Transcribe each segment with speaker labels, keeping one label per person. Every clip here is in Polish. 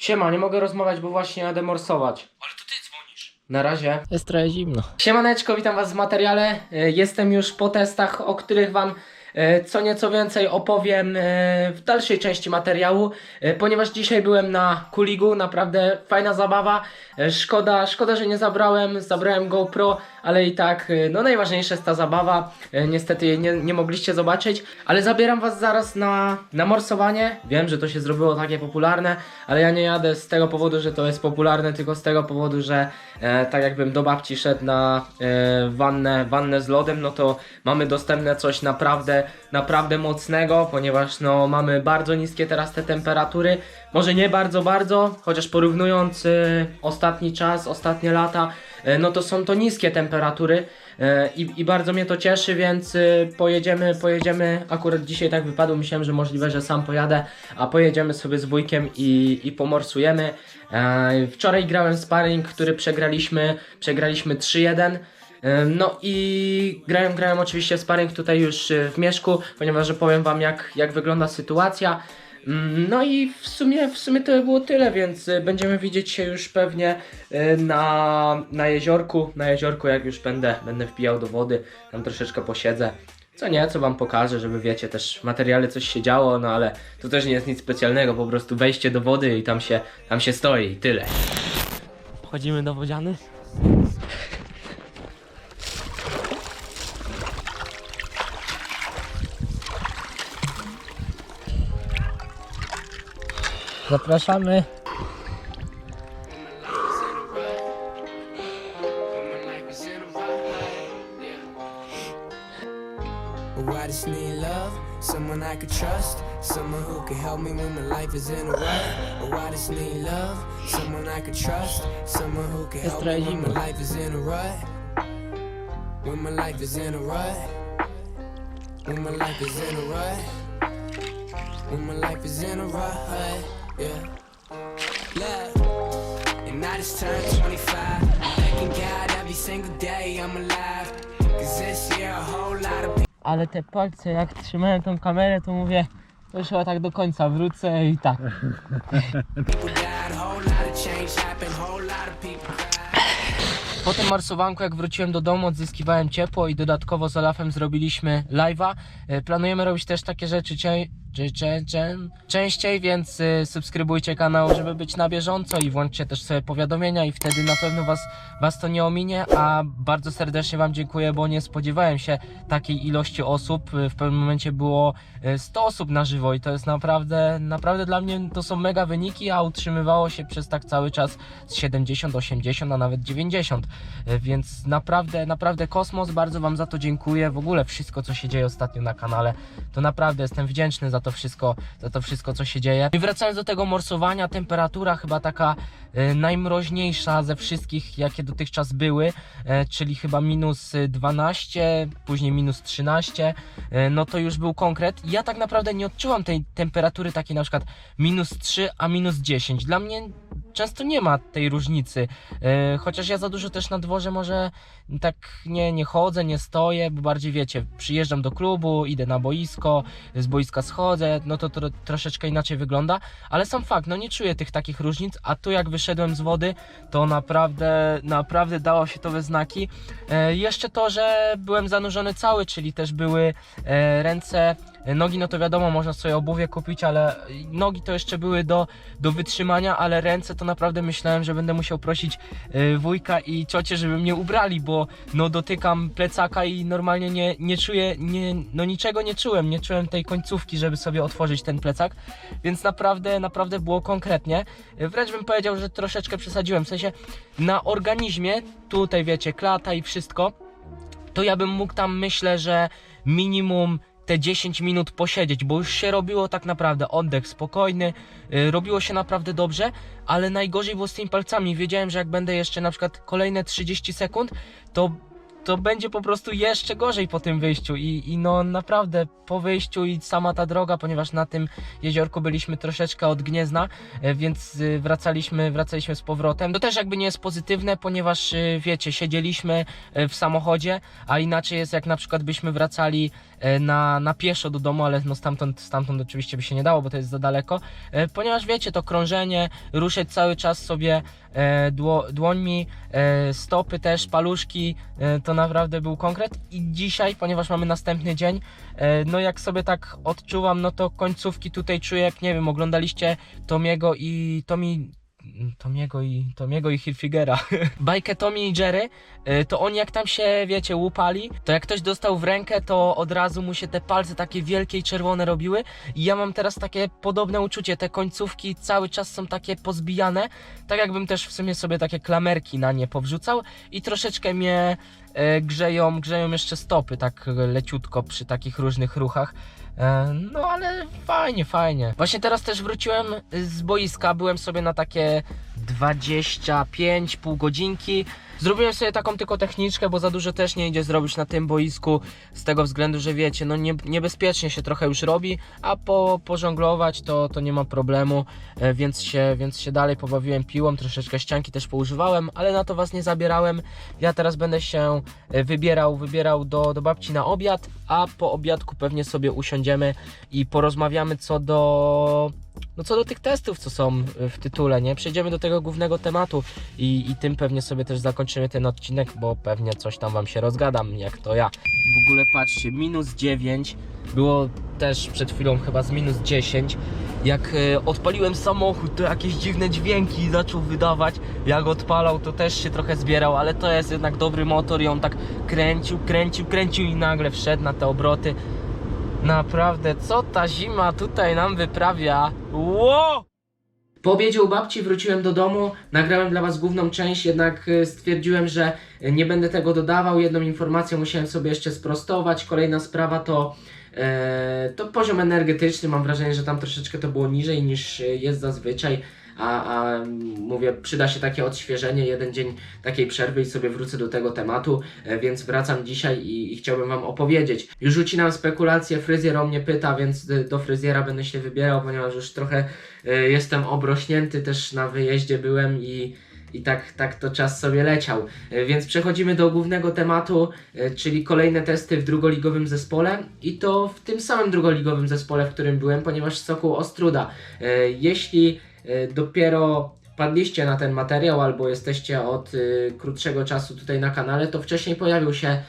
Speaker 1: Siema, nie mogę rozmawiać, bo właśnie jadę morsować.
Speaker 2: Ale to ty dzwonisz.
Speaker 1: Na razie.
Speaker 2: Jest trochę zimno.
Speaker 1: Siemaneczko, witam was w materiale. E, Jestem już po testach, o których wam e, co nieco więcej opowiem e, w dalszej części materiału, e, ponieważ dzisiaj byłem na Kuligu, naprawdę fajna zabawa. E, Szkoda, szkoda, że nie zabrałem, zabrałem GoPro, ale i tak, e, no najważniejsza jest ta zabawa. E, Niestety jej nie, nie mogliście zobaczyć, ale zabieram was zaraz na, na morsowanie. Wiem, że to się zrobiło takie popularne, ale ja nie jadę z tego powodu, że to jest popularne, tylko z tego powodu, że e, tak jakbym do babci szedł na e, wannę, wannę z lodem, no to mamy dostępne coś naprawdę, naprawdę mocnego, ponieważ no mamy bardzo niskie teraz te temperatury. Może nie bardzo, bardzo, chociaż porównując e, ostatni czas, ostatnie lata, no to są to niskie temperatury. E, I, I bardzo mnie to cieszy, więc y, pojedziemy, pojedziemy, akurat dzisiaj tak wypadło, myślałem, że możliwe, że sam pojadę, a pojedziemy sobie z wujkiem i, i pomorsujemy. E, wczoraj grałem sparring, który przegraliśmy, przegraliśmy 3-1. E, No i grałem, grałem oczywiście sparring tutaj już w Mieszku, ponieważ powiem wam jak, jak wygląda sytuacja. No i w sumie, w sumie to by było tyle, więc y, będziemy widzieć się już pewnie y, na, na jeziorku. Na jeziorku jak już będę, będę wpijał do wody, tam troszeczkę posiedzę. Co nie, co wam pokażę, żeby wiecie, też w materiale coś się działo, no ale to też nie jest nic specjalnego, po prostu wejście do wody i tam się, tam się stoi i tyle.
Speaker 2: Wchodzimy do wodziany. Zapraszamy.
Speaker 3: I just need love, someone I could trust, someone who can help me when my life is in a rut. Oh, I just need love, someone I could trust, someone who can help me when my life is in a rut. When my life is in a rut. When my life is in a rut. When my life is in a rut, yeah. Love. And I just turned 25. I'm thanking God every single day I'm alive. Cause this year a whole lot of people.
Speaker 2: Ale te palce, jak trzymałem tą kamerę, to mówię, to już chyba tak do końca wrócę i tak.
Speaker 3: People died, whole lot of change happened, whole lot of people cried.
Speaker 1: Po tym marsowanku, jak wróciłem do domu, odzyskiwałem ciepło i dodatkowo z Olafem zrobiliśmy live'a. E, Planujemy robić też takie rzeczy cie, częściej, więc e, subskrybujcie kanał, żeby być na bieżąco i włączcie też sobie powiadomienia i wtedy na pewno was, was to nie ominie, a bardzo serdecznie Wam dziękuję, bo nie spodziewałem się takiej ilości osób. E, W pewnym momencie było e, 100 osób na żywo i to jest naprawdę, naprawdę dla mnie to są mega wyniki, a utrzymywało się przez tak cały czas z 70, 80, a nawet 90. E, Więc naprawdę, naprawdę kosmos, bardzo Wam za to dziękuję. W ogóle wszystko, co się dzieje ostatnio na kanale, to naprawdę jestem wdzięczny za to wszystko, za to wszystko, co się dzieje. I wracając do tego morsowania, temperatura chyba taka e, najmroźniejsza ze wszystkich, jakie dotychczas były, e, czyli chyba minus 12, później minus 13, e, no to już był konkret. Ja tak naprawdę nie odczułam tej temperatury takiej na przykład minus 3, a minus 10. Dla mnie często nie ma tej różnicy. E, Chociaż ja za dużo też na dworze może tak nie, nie chodzę, nie stoję, bo bardziej wiecie, przyjeżdżam do klubu, idę na boisko, z boiska schodzę, no to, to troszeczkę inaczej wygląda, ale sam fakt, no nie czuję tych takich różnic, a tu jak wyszedłem z wody, to naprawdę, naprawdę dało się to we znaki. E, jeszcze to, że byłem zanurzony cały, czyli też były e, ręce, nogi, no to wiadomo, można sobie obuwie kupić, ale nogi to jeszcze były do, do wytrzymania, ale ręce to naprawdę myślałem, że będę musiał prosić e, wujka i ciocie, żeby mnie ubrali, bo no dotykam plecaka i normalnie nie, nie czuję, nie, no niczego nie czułem, nie czułem tej końcówki, żeby sobie otworzyć ten plecak, więc naprawdę, naprawdę było konkretnie. E, Wręcz bym powiedział, że troszeczkę przesadziłem, w sensie na organizmie, tutaj wiecie, klata i wszystko, to ja bym mógł tam myślę, że minimum te 10 minut posiedzieć, bo już się robiło tak naprawdę oddech spokojny, yy, robiło się naprawdę dobrze, ale najgorzej było z tymi palcami. Wiedziałem, że jak będę jeszcze na przykład kolejne 30 sekund, to to będzie po prostu jeszcze gorzej po tym wyjściu i, i no naprawdę po wyjściu i sama ta droga, ponieważ na tym jeziorku byliśmy troszeczkę od Gniezna, e, więc y, wracaliśmy, wracaliśmy z powrotem. To też jakby nie jest pozytywne, ponieważ y, wiecie, siedzieliśmy e, w samochodzie, a inaczej jest jak na przykład byśmy wracali e, na, na pieszo do domu, ale no stamtąd, stamtąd oczywiście by się nie dało, bo to jest za daleko, e, ponieważ wiecie, to krążenie, ruszać cały czas sobie e, dło, dłońmi, e, stopy też, paluszki, e, to naprawdę był konkret. I dzisiaj, ponieważ mamy następny dzień, e, no jak sobie tak odczuwam, no to końcówki tutaj czuję, jak nie wiem, oglądaliście Tomiego i Tomi... Tomiego i Tomiego i Hilfigera. Bajkę Tommy i Jerry, e, to oni jak tam się, wiecie, łupali, to jak ktoś dostał w rękę, to od razu mu się te palce takie wielkie i czerwone robiły. I ja mam teraz takie podobne uczucie, te końcówki cały czas są takie pozbijane, tak jakbym też w sumie sobie takie klamerki na nie powrzucał i troszeczkę mnie e, grzeją, grzeją jeszcze stopy tak leciutko przy takich różnych ruchach. E, No ale fajnie, fajnie. Właśnie teraz też wróciłem z boiska, byłem sobie na takie 25 pół godzinki. Zrobiłem sobie taką tylko techniczkę, bo za dużo też nie idzie zrobić na tym boisku z tego względu, że wiecie, no nie, niebezpiecznie się trochę już robi, a po, pożonglować to, to nie ma problemu, e, więc się, więc się dalej pobawiłem piłą, troszeczkę ścianki też poużywałem, ale na to was nie zabierałem. Ja teraz będę się e, wybierał, wybierał do, do babci na obiad, a po obiadku pewnie sobie usiądziemy i porozmawiamy co do no co do tych testów, co są w tytule, nie? Przejdziemy do tego głównego tematu i, i tym pewnie sobie też zakończymy ten odcinek, bo pewnie coś tam wam się rozgadam, jak to ja. W ogóle patrzcie, minus 9, było też przed chwilą chyba z minus 10. Jak e, odpaliłem samochód, to jakieś dziwne dźwięki zaczął wydawać. Jak odpalał, to też się trochę zbierał, ale to jest jednak dobry motor i on tak kręcił, kręcił, kręcił i nagle wszedł na te obroty. Naprawdę, co ta zima tutaj nam wyprawia? Ło! Po obiedzie u babci wróciłem do domu, nagrałem dla Was główną część, jednak e, stwierdziłem, że nie będę tego dodawał. Jedną informację musiałem sobie jeszcze sprostować. Kolejna sprawa to, e, to poziom energetyczny. Mam wrażenie, że tam troszeczkę to było niżej niż jest zazwyczaj. A, a mówię, przyda się takie odświeżenie, jeden dzień takiej przerwy i sobie wrócę do tego tematu, e, więc wracam dzisiaj i, i chciałbym Wam opowiedzieć. Już ucinam spekulacje, fryzjer o mnie pyta, więc e, do fryzjera będę się wybierał, ponieważ już trochę e, jestem obrośnięty, też na wyjeździe byłem i, i tak, tak to czas sobie leciał. Więc przechodzimy do głównego tematu, czyli kolejne testy w drugoligowym zespole i to w tym samym drugoligowym zespole, w którym byłem, ponieważ Sokół Ostruda. Jeśli dopiero wpadliście na ten materiał albo jesteście od y, krótszego czasu tutaj na kanale, to wcześniej pojawił się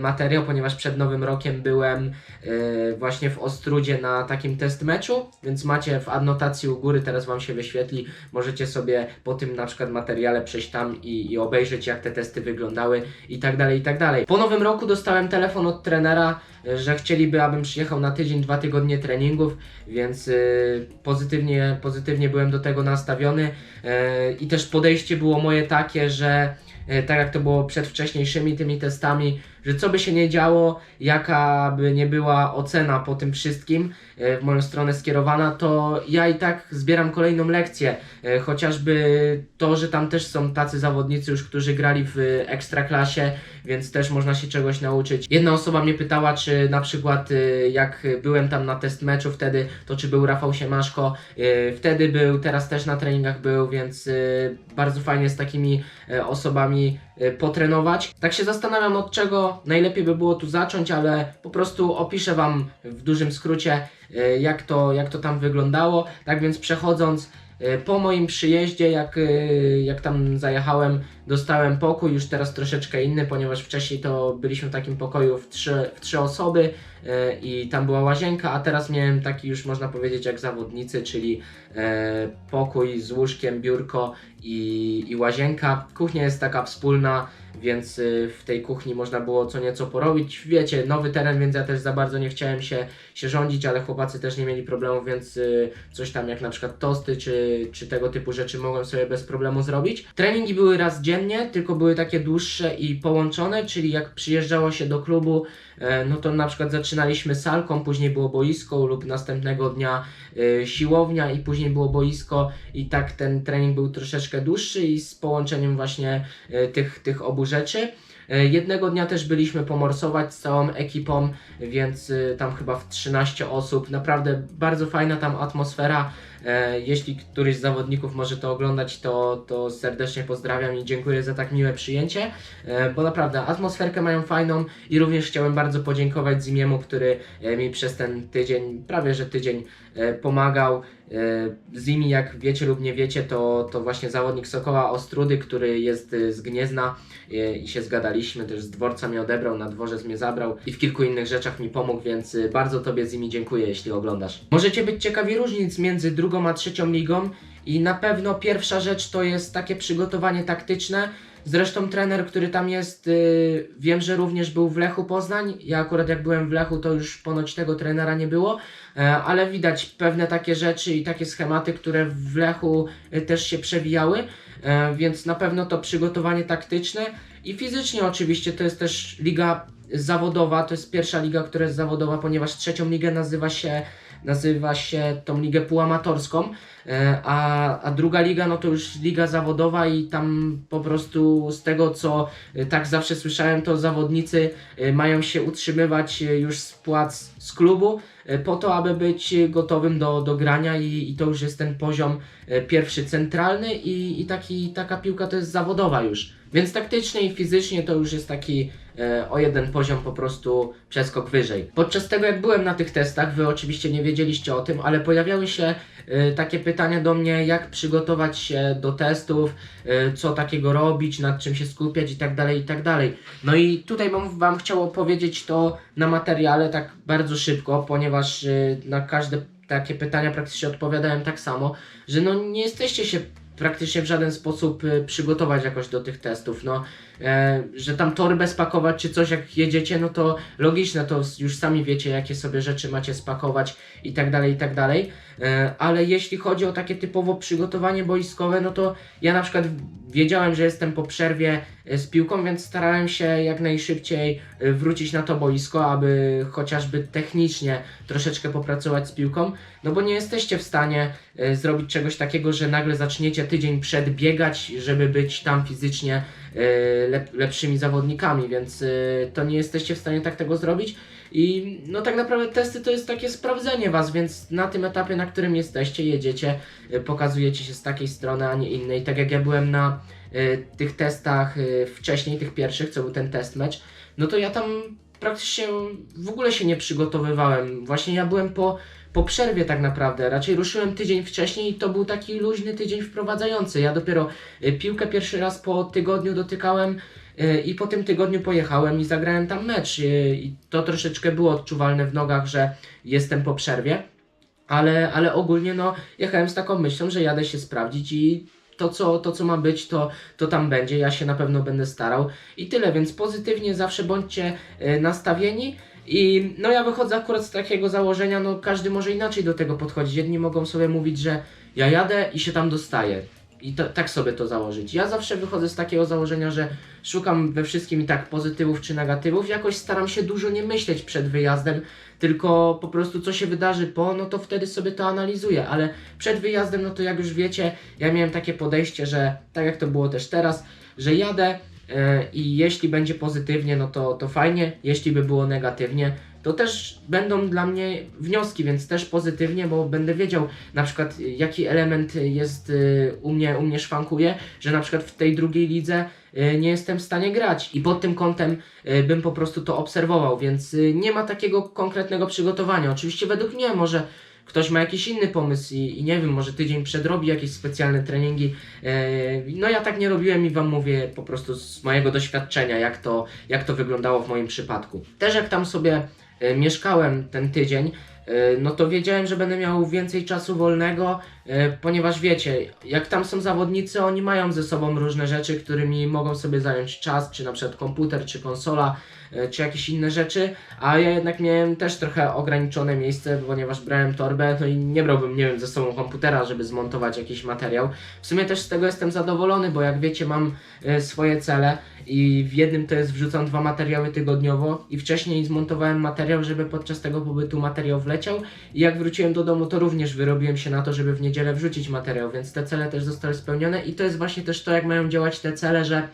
Speaker 1: materiał, ponieważ przed Nowym Rokiem byłem y, właśnie w Ostrudzie na takim test meczu, więc macie w adnotacji u góry, teraz Wam się wyświetli, możecie sobie po tym na przykład materiale przejść tam i, i obejrzeć jak te testy wyglądały i tak dalej, i tak dalej. Po Nowym Roku dostałem telefon od trenera, y, że chcieliby, abym przyjechał na tydzień, dwa tygodnie treningów, więc pozytywnie, pozytywnie byłem do tego nastawiony i też podejście było moje takie, że tak jak to było przed wcześniejszymi tymi testami, że co by się nie działo, jaka by nie była ocena po tym wszystkim y, w moją stronę skierowana, to ja i tak zbieram kolejną lekcję. Y, Chociażby to, że tam też są tacy zawodnicy już, którzy grali w ekstraklasie, więc też można się czegoś nauczyć. Jedna osoba mnie pytała, czy na przykład y, jak byłem tam na test meczu wtedy, to czy był Rafał Siemaszko, wtedy był, teraz też na treningach był, więc bardzo fajnie z takimi osobami potrenować. Tak się zastanawiam od czego najlepiej by było tu zacząć, ale po prostu opiszę Wam w dużym skrócie y, jak to, jak to tam wyglądało. Tak więc przechodząc y, po moim przyjeździe, jak, y, jak tam zajechałem, dostałem pokój, już teraz troszeczkę inny, ponieważ wcześniej to byliśmy w takim pokoju w trzy, w trzy osoby y, i tam była łazienka, a teraz miałem taki już można powiedzieć jak zawodnicy, czyli e, pokój z łóżkiem, biurko i, i łazienka. Kuchnia jest taka wspólna, więc y, w tej kuchni można było co nieco porobić. Wiecie, nowy teren, więc ja też za bardzo nie chciałem się, się rządzić, ale chłopacy też nie mieli problemu, więc y, coś tam jak na przykład tosty czy, czy tego typu rzeczy mogłem sobie bez problemu zrobić. Treningi były raz dziennie, tylko były takie dłuższe i połączone, czyli jak przyjeżdżało się do klubu, e, no to na przykład zaczynaliśmy salką, później było boisko lub następnego dnia y, siłownia i później było boisko i tak ten trening był troszeczkę dłuższy i z połączeniem właśnie y, tych, tych obu rzeczy. E, Jednego dnia też byliśmy pomorsować z całą ekipą, więc y, tam chyba w 13 osób. Naprawdę bardzo fajna tam atmosfera. E, Jeśli któryś z zawodników może to oglądać, to, to serdecznie pozdrawiam i dziękuję za tak miłe przyjęcie, e, bo naprawdę atmosferkę mają fajną i również chciałem bardzo podziękować Zimiemu, który e, mi przez ten tydzień, prawie że tydzień pomagał. Zimi, jak wiecie lub nie wiecie, to, to właśnie zawodnik Sokoła Ostrudy, który jest z Gniezna i się zgadaliśmy, też z dworca mnie odebrał, na dworzec mnie zabrał i w kilku innych rzeczach mi pomógł, więc bardzo Tobie Zimi dziękuję, jeśli oglądasz. Możecie być ciekawi różnic między drugą a trzecią ligą i na pewno pierwsza rzecz to jest takie przygotowanie taktyczne. Zresztą trener, który tam jest, y, wiem, że również był w Lechu Poznań. Ja akurat jak byłem w Lechu, to już ponoć tego trenera nie było, e, ale widać pewne takie rzeczy i takie schematy, które w Lechu y, też się przewijały, e, więc na pewno to przygotowanie taktyczne i fizycznie oczywiście to jest też liga zawodowa, to jest pierwsza liga, która jest zawodowa, ponieważ trzecią ligę nazywa się nazywa się tą ligę półamatorską, e, a, a druga liga no to już liga zawodowa i tam po prostu z tego co e, tak zawsze słyszałem to zawodnicy e, mają się utrzymywać już z płac z klubu po to, aby być gotowym do, do grania i, i to już jest ten poziom pierwszy centralny i, i taki, taka piłka to jest zawodowa już. Więc taktycznie i fizycznie to już jest taki e, o jeden poziom po prostu przeskok wyżej. Podczas tego jak byłem na tych testach, wy oczywiście nie wiedzieliście o tym, ale pojawiały się e, takie pytania do mnie, jak przygotować się do testów, e, co takiego robić, nad czym się skupiać i tak dalej, i tak dalej. No i tutaj bym wam chciał opowiedzieć to na materiale tak bardzo szybko, ponieważ na każde takie pytania praktycznie odpowiadałem tak samo, że no nie jesteście się praktycznie w żaden sposób y, przygotować jakoś do tych testów. No, że tam torbę spakować czy coś jak jedziecie, no to logiczne, to już sami wiecie, jakie sobie rzeczy macie spakować i tak dalej, i tak dalej. E, ale jeśli chodzi o takie typowo przygotowanie boiskowe, no to ja na przykład wiedziałem, że jestem po przerwie e, z piłką, więc starałem się jak najszybciej e, wrócić na to boisko, aby chociażby technicznie troszeczkę popracować z piłką, no bo nie jesteście w stanie e, zrobić czegoś takiego, że nagle zaczniecie tydzień przed biegać, żeby być tam fizycznie e, lep, lepszymi zawodnikami, więc e, to nie jesteście w stanie tak tego zrobić. I no tak naprawdę testy to jest takie sprawdzenie was, więc na tym etapie, na którym jesteście, jedziecie, e, pokazujecie się z takiej strony, a nie innej. Tak jak ja byłem na e, tych testach e, wcześniej, tych pierwszych, co był ten test mecz, no to ja tam praktycznie w ogóle się nie przygotowywałem. Właśnie ja byłem po, po przerwie tak naprawdę. Raczej ruszyłem tydzień wcześniej i to był taki luźny tydzień wprowadzający. Ja dopiero e, piłkę pierwszy raz po tygodniu dotykałem e, i po tym tygodniu pojechałem i zagrałem tam mecz. e, I to troszeczkę było odczuwalne w nogach, że jestem po przerwie. Ale, ale ogólnie no jechałem z taką myślą, że jadę się sprawdzić i to co, to, co ma być, to, to tam będzie. Ja się na pewno będę starał. I tyle, więc pozytywnie zawsze bądźcie nastawieni. I no ja wychodzę akurat z takiego założenia, no każdy może inaczej do tego podchodzić. Jedni mogą sobie mówić, że ja jadę i się tam dostaję. I to, tak sobie to założyć. Ja zawsze wychodzę z takiego założenia, że szukam we wszystkim i tak pozytywów czy negatywów. Jakoś staram się dużo nie myśleć przed wyjazdem, tylko po prostu co się wydarzy po, no to wtedy sobie to analizuję. Ale przed wyjazdem, no to jak już wiecie, ja miałem takie podejście, że tak jak to było też teraz, że jadę i jeśli będzie pozytywnie, no to, to fajnie, jeśli by było negatywnie, to też będą dla mnie wnioski, więc też pozytywnie, bo będę wiedział na przykład jaki element jest y, u mnie, u mnie szwankuje, że na przykład w tej drugiej lidze y, nie jestem w stanie grać i pod tym kątem bym po prostu to obserwował, więc nie ma takiego konkretnego przygotowania. Oczywiście według mnie może ktoś ma jakiś inny pomysł i, i nie wiem, może tydzień przed robi jakieś specjalne treningi. E, No ja tak nie robiłem i wam mówię po prostu z mojego doświadczenia, jak to, jak to wyglądało w moim przypadku. Też jak tam sobie e, mieszkałem ten tydzień, no to wiedziałem, że będę miał więcej czasu wolnego, e, ponieważ wiecie, jak tam są zawodnicy, oni mają ze sobą różne rzeczy, którymi mogą sobie zająć czas, czy na przykład komputer, czy konsola, e, czy jakieś inne rzeczy, a ja jednak miałem też trochę ograniczone miejsce, ponieważ brałem torbę, no i nie brałbym, nie wiem, ze sobą komputera, żeby zmontować jakiś materiał. W sumie też z tego jestem zadowolony, bo jak wiecie, mam e, swoje cele i w jednym to jest wrzucam dwa materiały tygodniowo. I wcześniej zmontowałem materiał, żeby podczas tego pobytu materiał wleciał. I jak wróciłem do domu, to również wyrobiłem się na to, żeby w niedzielę wrzucić materiał, więc te cele też zostały spełnione. I to jest właśnie też to, jak mają działać te cele, że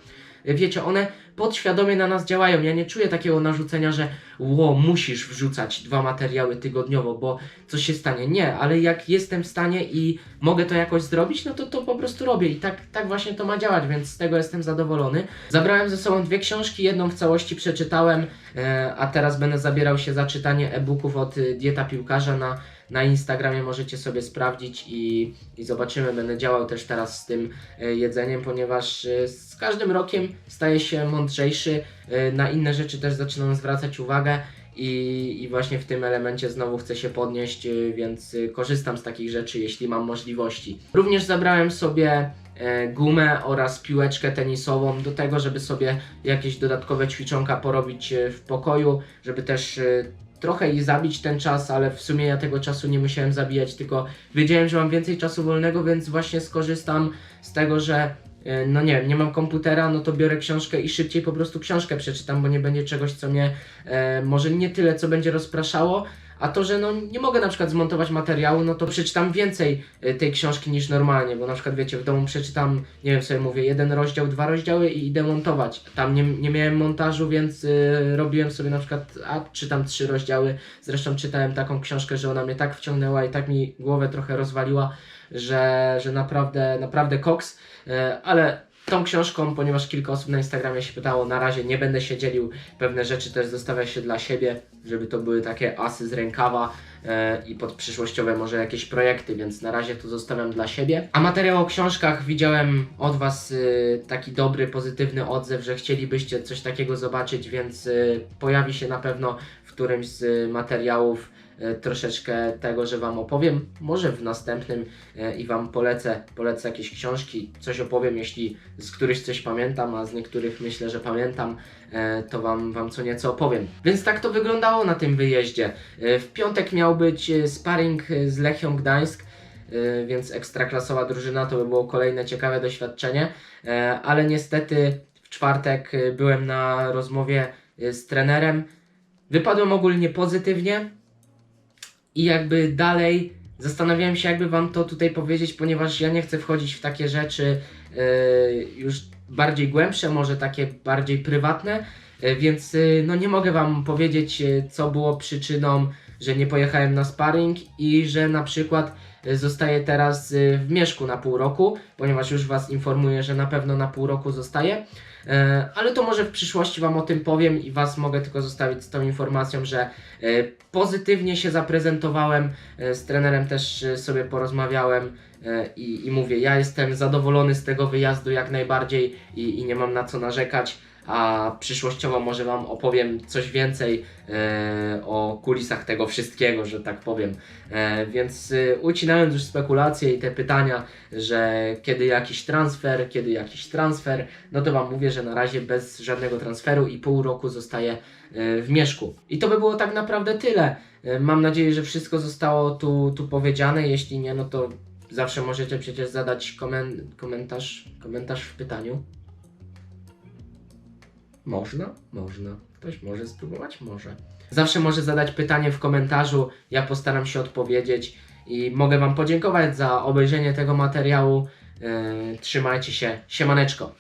Speaker 1: wiecie, one podświadomie na nas działają. Ja nie czuję takiego narzucenia, że ło, musisz wrzucać dwa materiały tygodniowo, bo coś się stanie. Nie, ale jak jestem w stanie i mogę to jakoś zrobić, no to to po prostu robię i tak, tak właśnie to ma działać, więc z tego jestem zadowolony. Zabrałem ze sobą dwie książki, jedną w całości przeczytałem, e, a teraz będę zabierał się za czytanie e-booków od y, Dieta Piłkarza na, na Instagramie, możecie sobie sprawdzić i, i zobaczymy. Będę działał też teraz z tym e, jedzeniem, ponieważ e, z każdym rokiem staję się mądrzejszy, e, na inne rzeczy też zaczynam zwracać uwagę. I, I właśnie w tym elemencie znowu chcę się podnieść, więc korzystam z takich rzeczy, jeśli mam możliwości. Również zabrałem sobie gumę oraz piłeczkę tenisową do tego, żeby sobie jakieś dodatkowe ćwiczonka porobić w pokoju, żeby też trochę i zabić ten czas, ale w sumie ja tego czasu nie musiałem zabijać, tylko wiedziałem, że mam więcej czasu wolnego, więc właśnie skorzystam z tego, że e, no nie nie mam komputera, no to biorę książkę i szybciej po prostu książkę przeczytam, bo nie będzie czegoś, co mnie e, może nie tyle, co będzie rozpraszało, a to, że no nie mogę na przykład zmontować materiału, no to przeczytam więcej e, tej książki niż normalnie, bo na przykład wiecie, w domu przeczytam, nie wiem sobie mówię, jeden rozdział, dwa rozdziały i idę montować. Tam nie, nie miałem montażu, więc e, robiłem sobie na przykład, a czytam trzy rozdziały, zresztą czytałem taką książkę, że ona mnie tak wciągnęła i tak mi głowę trochę rozwaliła, że, że naprawdę, naprawdę koks, e, ale tą książką, ponieważ kilka osób na Instagramie się pytało, na razie nie będę się dzielił, pewne rzeczy też zostawia się dla siebie, żeby to były takie asy z rękawa e, i pod przyszłościowe może jakieś projekty, więc na razie to zostawiam dla siebie. A materiał o książkach widziałem od Was y, taki dobry, pozytywny odzew, że chcielibyście coś takiego zobaczyć, więc y, pojawi się na pewno w którymś z materiałów e, troszeczkę tego, że Wam opowiem, może w następnym e, i Wam polecę, polecę jakieś książki, coś opowiem, jeśli z którychś coś pamiętam, a z niektórych myślę, że pamiętam, e, to wam, wam co nieco opowiem. Więc tak to wyglądało na tym wyjeździe. E, W piątek miał być e, sparring e, z Lechią Gdańsk, e, więc ekstraklasowa drużyna to by było kolejne ciekawe doświadczenie, e, ale niestety w czwartek e, byłem na rozmowie e, z trenerem. Wypadłem ogólnie pozytywnie i jakby dalej zastanawiałem się, jakby wam to tutaj powiedzieć, ponieważ ja nie chcę wchodzić w takie rzeczy e, już bardziej głębsze, może takie bardziej prywatne, e, więc e, no nie mogę wam powiedzieć, e, co było przyczyną, że nie pojechałem na sparring i że na przykład zostaję teraz e, w Mieszku na pół roku, ponieważ już was informuję, że na pewno na pół roku zostaję. E, Ale to może w przyszłości Wam o tym powiem i Was mogę tylko zostawić z tą informacją, że e, pozytywnie się zaprezentowałem, e, z trenerem też sobie porozmawiałem i, i mówię, ja jestem zadowolony z tego wyjazdu jak najbardziej i, i nie mam na co narzekać, a przyszłościowo może Wam opowiem coś więcej e, o kulisach tego wszystkiego, że tak powiem. E, więc e, ucinając już spekulacje i te pytania, że kiedy jakiś transfer, kiedy jakiś transfer, no to Wam mówię, że na razie bez żadnego transferu i pół roku zostaję e, w Mieszku. I to by było tak naprawdę tyle. E, Mam nadzieję, że wszystko zostało tu, tu powiedziane. Jeśli nie, no to zawsze możecie przecież zadać komen komentarz, komentarz w pytaniu. Można? Można. Ktoś może spróbować? Może. Zawsze może zadać pytanie w komentarzu, ja postaram się odpowiedzieć i mogę Wam podziękować za obejrzenie tego materiału. Yy, trzymajcie się, siemaneczko.